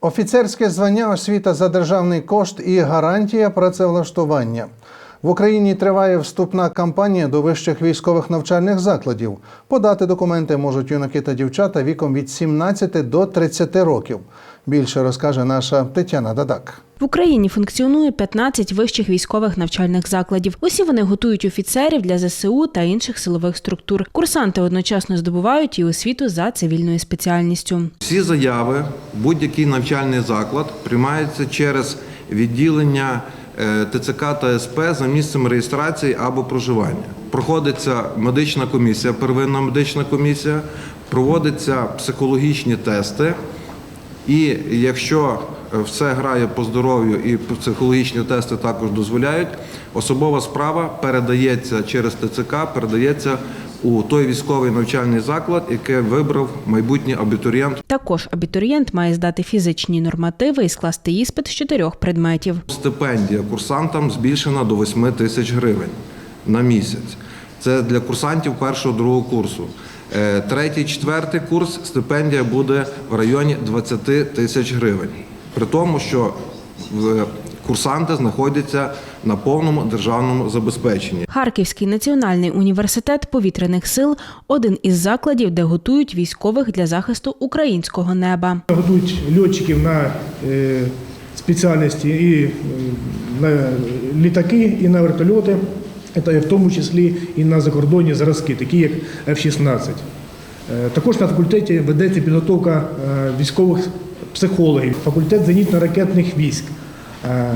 Офіцерське звання, освіта за державний кошт і гарантія працевлаштування. В Україні триває вступна кампанія до вищих військових навчальних закладів. Подати документи можуть юнаки та дівчата віком від 17 до 30 років. Більше розкаже наша Тетяна Дадак. В Україні функціонує 15 вищих військових навчальних закладів. Усі вони готують офіцерів для ЗСУ та інших силових структур. Курсанти одночасно здобувають і освіту за цивільною спеціальністю. Всі заяви, будь-який навчальний заклад приймаються через відділення ТЦК та СП за місцем реєстрації або проживання. Проходиться медична комісія, первинна медична комісія, проводяться психологічні тести. І якщо е, все грає по здоров'ю і психологічні тести також дозволяють, особова справа передається через ТЦК, передається у той військовий навчальний заклад, який вибрав майбутній абітурієнт. Також абітурієнт має здати фізичні нормативи і скласти іспит з чотирьох предметів. Стипендія курсантам збільшена до 8 тисяч гривень на місяць. Це для курсантів першого другого курсу. Е, Третій, четвертий курс стипендія буде в районі 20 тисяч гривень. При тому, що курсанти знаходяться на повному державному забезпеченні. Харківський національний університет повітряних сил один із закладів, де готують військових для захисту українського неба. Готують льотчиків на е, спеціальності і е, на літаки, і на вертольоти, та в тому числі і на закордонні зразки, такі як F-16. Е, Також на факультеті ведеться підготовка е, військових психологів, факультет зенітно-ракетних військ. Е,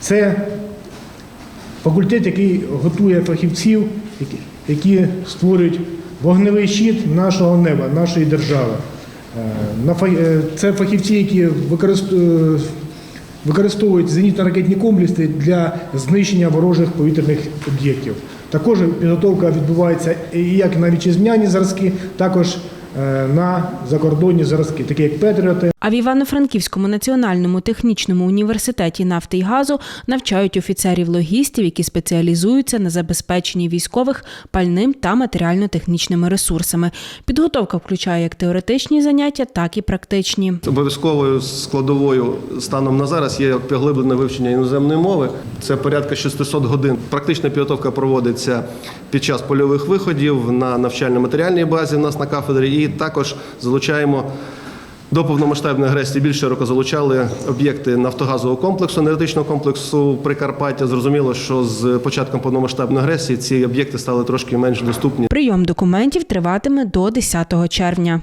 Це факультет, який готує фахівців, які- створюють вогневий щит нашого неба, нашої держави. Е, е, Це фахівці, які використовують, зенітно-ракетні комплекси для знищення ворожих повітряних об'єктів. Також підготовка відбувається як на вітчизняні зразки, також на закордонні зразки, такі як Петріоти, А в Івано-Франківському національному технічному університеті нафти і газу навчають офіцерів-логістів, які спеціалізуються на забезпеченні військових пальним та матеріально-технічними ресурсами. Підготовка включає як теоретичні заняття, так і практичні. Обов'язковою складовою станом на зараз є поглиблене вивчення іноземної мови. Це порядка 600 годин. Практична підготовка проводиться під час польових виходів на навчально-матеріальній базі в нас на кафедрі. І також залучаємо до повномасштабної агресії більш широко залучали об'єкти нафтогазового комплексу, енергетичного комплексу Прикарпаття. Зрозуміло, що з початком повномасштабної агресії ці об'єкти стали трошки менш доступні. Прийом документів триватиме до 10 червня.